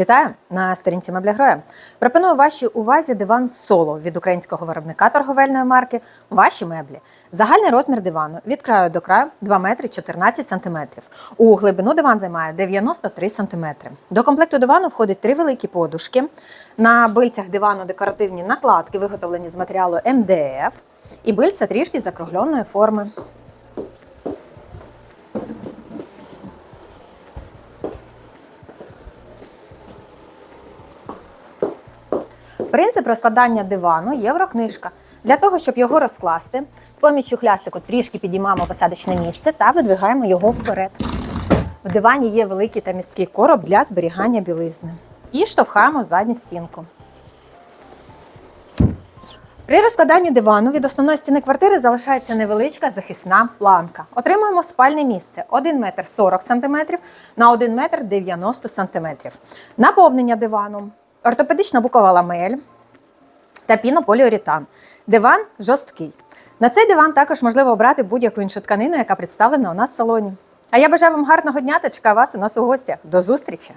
Вітаю на сторінці Мебля Гроя. Пропоную вашій увазі диван соло від українського виробника торговельної марки Ваші меблі. Загальний розмір дивану від краю до краю 2 метри 14 сантиметрів. У глибину диван займає 93 сантиметри. До комплекту дивану входить три великі подушки. На бильцях дивану декоративні накладки, виготовлені з матеріалу МДФ. І бильця трішки закругленої форми. Принцип розкладання дивану єврокнижка. Для того, щоб його розкласти, з поміччю хлястику трішки підіймаємо посадочне місце та видвигаємо його вперед. В дивані є великий та місткий короб для зберігання білизни. І штовхаємо задню стінку. При розкладанні дивану від основної стіни квартири залишається невеличка захисна планка. Отримуємо спальне місце 1 метр 40 см на 1 метр 90 см. Наповнення дивану, ортопедична букова ламель та пінополіуретан. Диван жорсткий. На цей диван також можливо обрати будь-яку іншу тканину, яка представлена у нас в салоні. А я бажаю вам гарного дня та чекаю вас у нас у гостях. До зустрічі!